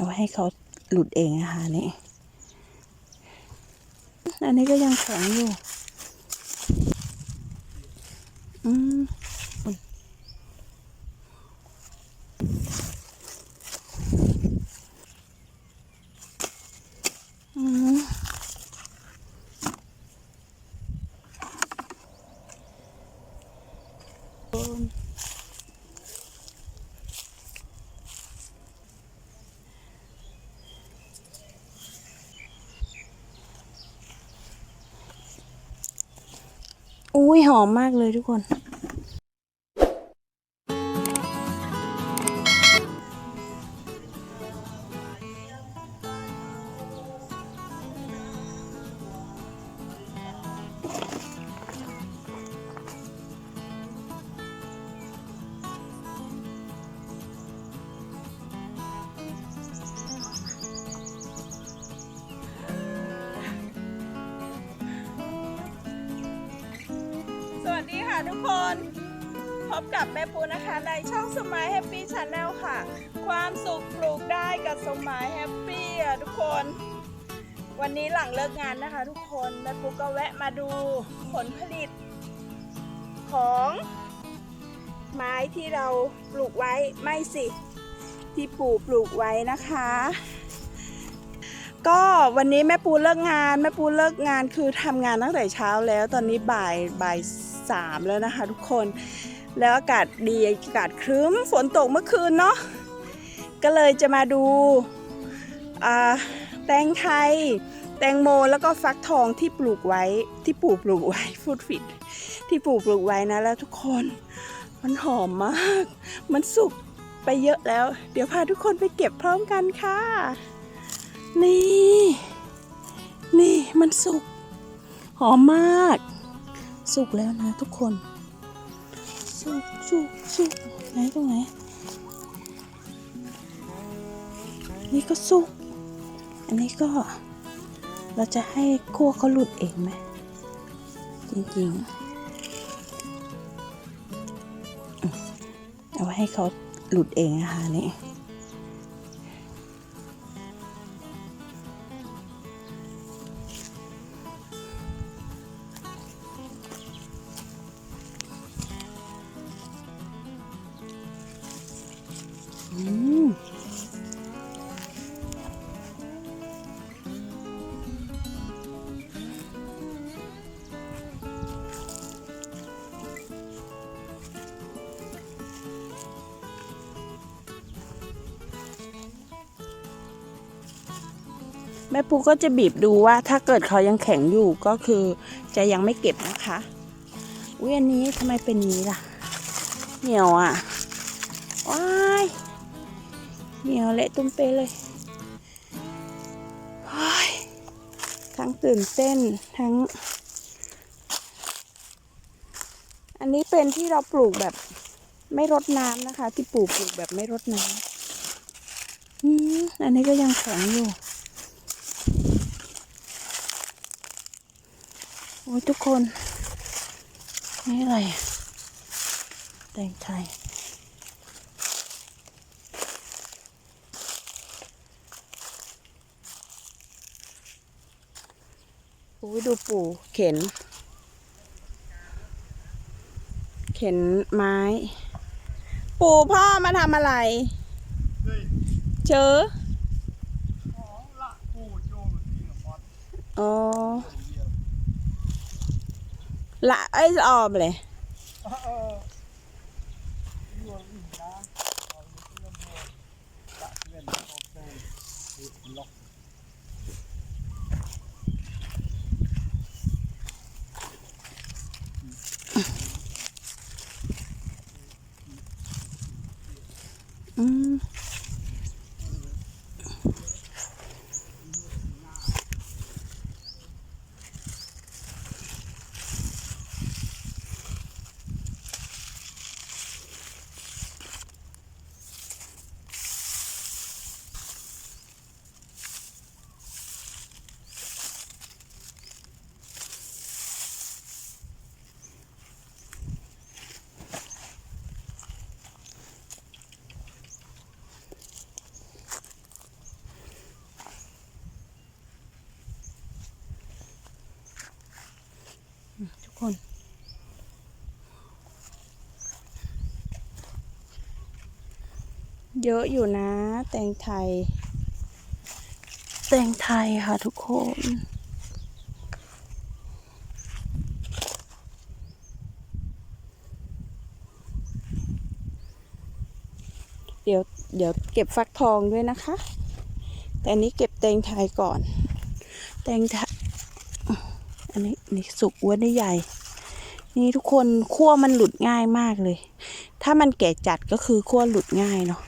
เอาให้เขาหลุดเองนะคะนี่ อันนี้ก็ยังแข็งอยู่ อุ้ยหอมมากเลยทุกคน ดีค่ะทุกคน พบกับแม่ปูนะคะในช่องสมัยแฮปปี้ชาแนลค่ะ ความสุขปลูกได้กับสมัยแฮปปี้อะทุกคน วันนี้หลังเลิกงานนะคะทุกคนแม่ปูก็แวะมาดูผลผลิต ของไม้ที่เราปลูกไว้ไม่สิ ที่ปู่ปลูกไว้นะคะ ก็วันนี้แม่ปูเลิกงาน แม่ปูเลิกงานคือทำงานตั้งแต่เช้าแล้ว ตอนนี้บ่ายบ่ายสามแล้วนะคะ ทุกคน แล้วอากาศดีอากาศครึ้มฝนตกเมื่อคืนเนาะก็เลยจะมาดูาแตงไทย แตงโมแล้วก็ฟักทองที่ปลูกไว้ที่ปู่ปลูกไว้ฟูดฟิตที่ปู่ปลูกไว้นะแล้วทุกคนมันหอมมาก มันสุกไปเยอะแล้ว เดี๋ยวพาทุกคนไปเก็บพร้อมกันค่ะ นี่ นี่มันสุก หอมมาก สุกแล้วนะทุกคน สุกสุกสุกไหนตรงไหน นี่ก็สุก อันนี้ก็ เราจะให้คั่วเขาหลุดเองไหม จริงๆเอาให้เขาหลุดเองนะคะนี่ แม่ปูก็จะบีบดูว่าถ้าเกิดเขายังแข็งอยู่ก็คือจะยังไม่เก็บนะคะอุ้ยอันนี้ทำไมเป็นนี้ล่ะ เหนียวอะว้ายเหนียวเละตุ้มเปเลยโอ้ยทั้งตื่นเต้นทั้ง อันนี้เป็นที่เราปลูกแบบไม่รดน้ำนะคะ ที่ปลูกปลูกแบบไม่รดน้ำอืมอันนี้ก็ยังแข็งอยู่ อ้ยทุกคน นี่อะไร แตงไทยอุ้ยดูปู่เข็น เข็นไม้ ปู่พ่อมาทำอะไรเจอ លាក់អីល្អម្លេះអឺ เยอะอยู่นะ แตงไทย แตงไทยค่ะทุกคน เดี๋ยวเดี๋ยวเก็บฟักทองด้วยนะคะ แต่อันนี้เก็บแตงไทยก่อน แตงไทย อันนี้นี่สุกอ้วนได้ใหญ่นี่ทุกคนคั่วมันหลุดง่ายมากเลย ถ้ามันแก่จัดก็คือคั่วหลุดง่ายเนาะ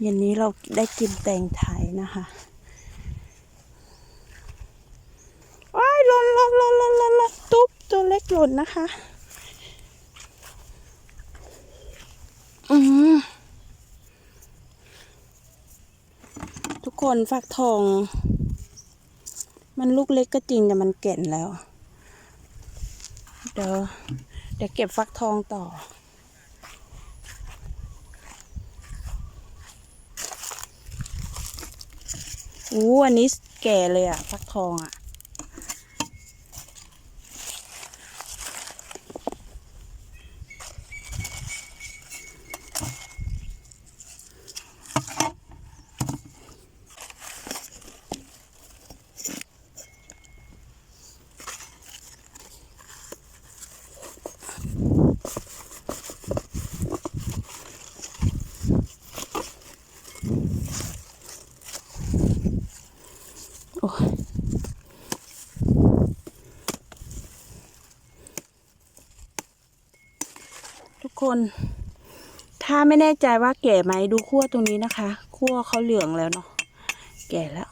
เย็นนี้เราได้กินแตงไทยนะคะว้ายหล่นหล่นหล่นหล่นหล่นตุ๊บตัวเล็กหล่นนะคะ อืมทุกคนฟักทอง มันลูกเล็กก็จริงแต่มันแก่นแล้ว เดี๋ยวเดี๋ยวเก็บฟักทองต่อ อู้อันนี้แก่เลยอะฟักทองอะ คนถ้าไม่แน่ใจว่าแก่ไหมดูขั้วตรงนี้นะคะขั้วเขาเหลืองแล้วเนาะแก่แล้ว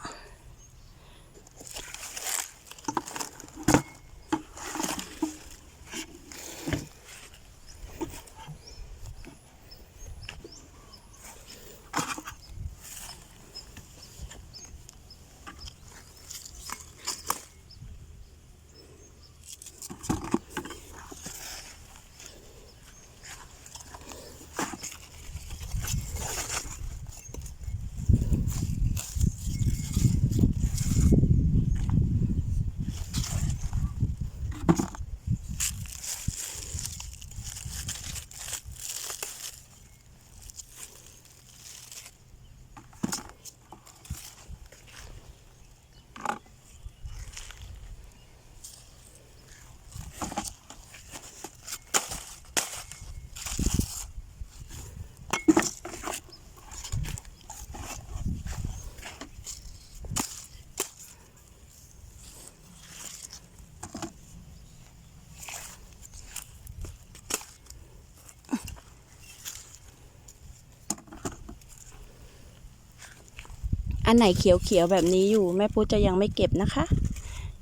อันไหนเขียวๆแบบนี้อยู่แม่ปุ๊จะยังไม่เก็บนะคะ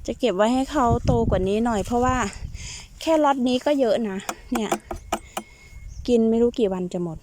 จะเก็บไว้ให้เขาโตกว่านี้หน่อย เพราะว่าแค่ล็อตนี้ก็เยอะนะ เนี่ย กินไม่รู้กี่วันจะหมด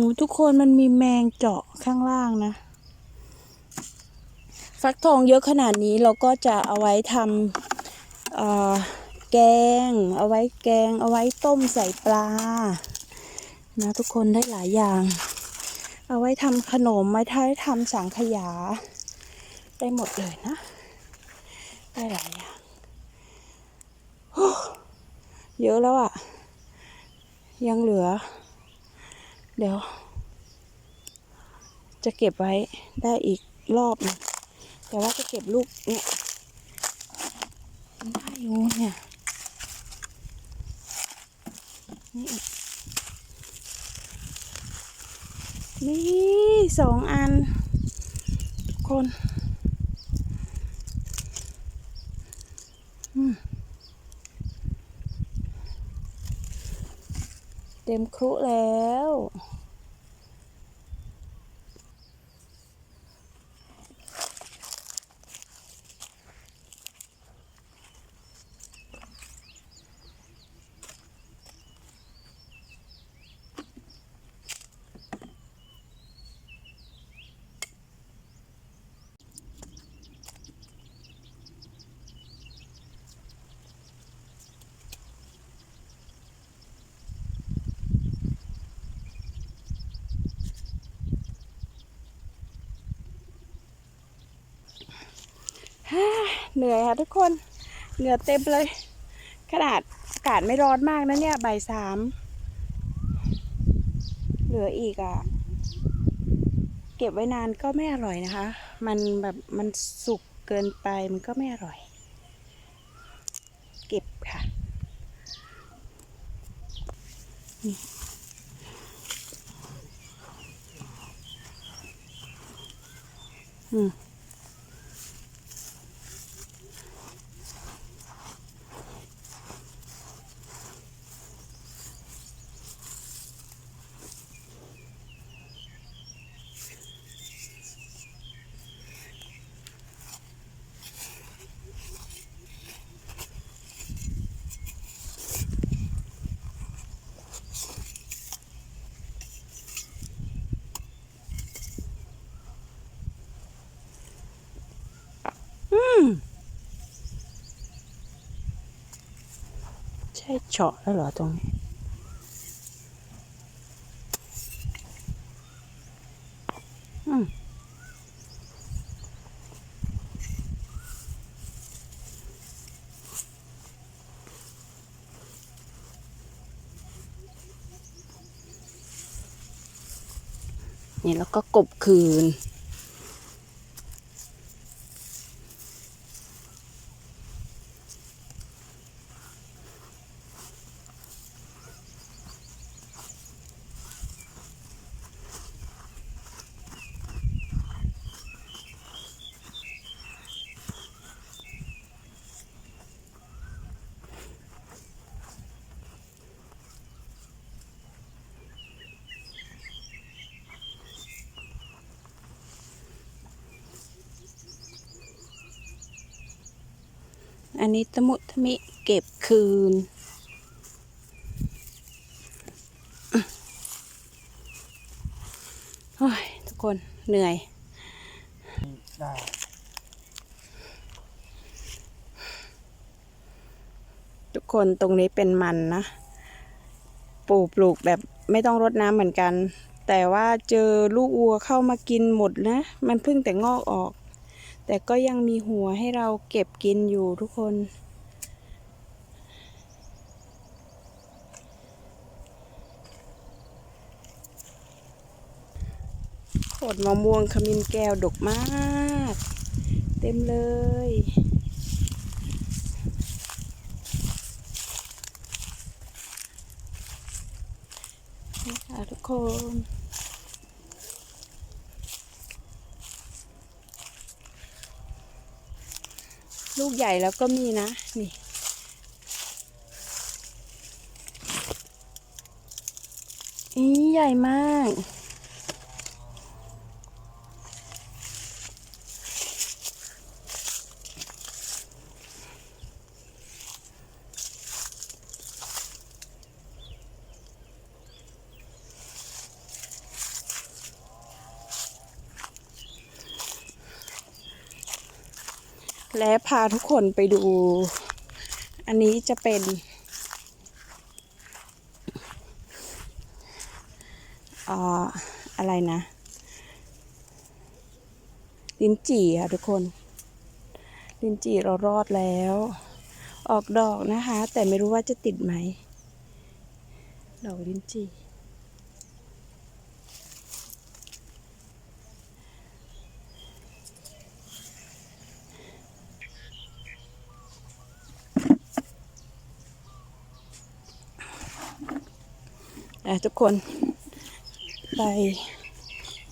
หูทุกคนมันมีแมงเจาะข้างล่างนะ ฟักทองเยอะขนาดนี้เราก็จะเอาไว้ทำแกง เอาไว้แกง เอาไว้ต้มใส่ปลา นะทุกคนได้หลายอย่าง เอาไว้ทำขนมไว้ท้ายทำสังขยา ได้หมดเลยนะ ได้หลายอย่าง เยอะแล้วอะ่ะ ยังเหลือ เดี๋ยว จะเก็บไว้ได้อีกรอบหนึงแต่ว่าจะเก็บลูกเนี่ยได้อยู่เนี่ยนี่นี่สองอัน ทุกคนเต็มครุแล้ว เหนื่อยค่ะทุกคนเหงื่อเต็มเลย ขนาดอากาศไม่ร้อนมากนะเนี่ยบ่ายสามเหลืออีกอะ เก็บไว้นานก็ไม่อร่อยนะคะ มันแบบมันสุกเกินไปมันก็ไม่อร่อย เก็บค่ะอืม อืม ใช่เฉาะแล้วเหรอตรงนี้ อืมนี่แล้วก็กบคืน อันนี้ตะมุตะมิเก็บคืน โอ้ย ทุกคนเหนื่อย ได้ทุกคนตรงนี้เป็นมันนะ ปลูกปลูกแบบไม่ต้องรดน้ำเหมือนกัน แต่ว่าเจอลูกวัวเข้ามากินหมดนะ มันเพิ่งแต่งอกออก แต่ก็ยังมีหัวให้เราเก็บกินอยู่ทุกคน โขดมะม่วงขมิ้นแก้วดกมาก เต็มเลยนี่ค่ะทุกคน ลูกใหญ่แล้วก็มีนะ นี่อีใหญ่มาก และพาทุกคนไปดู อันนี้จะเป็น อ่า อะไรนะ ลิ้นจี่ค่ะทุกคน ลิ้นจี่เรารอดแล้ว ออกดอกนะคะ แต่ไม่รู้ว่าจะติดไหม ดอกลิ้นจี่ อะทุกคน ไป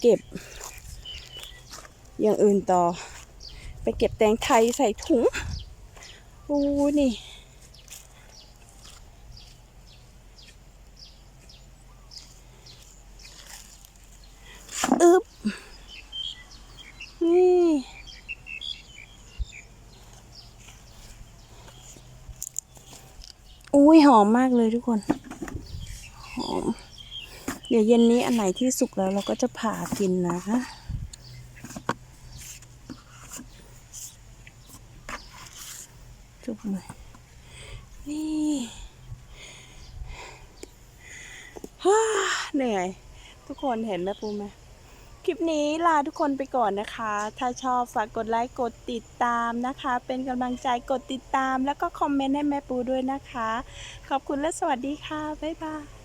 เก็บ อย่างอื่นต่อ ไปเก็บแตงไทยใส่ถุงโอ้นี่อึบนี่อุ้ยหอมมากเลยทุกคน เดี๋ยวเย็นนี้อันไหนที่สุกแล้วเราก็จะผ่ากินนะจุบเลยนี่ฮ่าเหนื่อย ทุกคนเห็นแม่ปูไหมคลิปนี้ลาทุกคนไปก่อนนะคะ ถ้าชอบฝากกดไลค์กดติดตามนะคะ เป็นกำลังใจกดติดตาม แล้วก็คอมเมนต์ให้แม่ปูด้วยนะคะ ขอบคุณและสวัสดีค่ะ บ๊ายบาย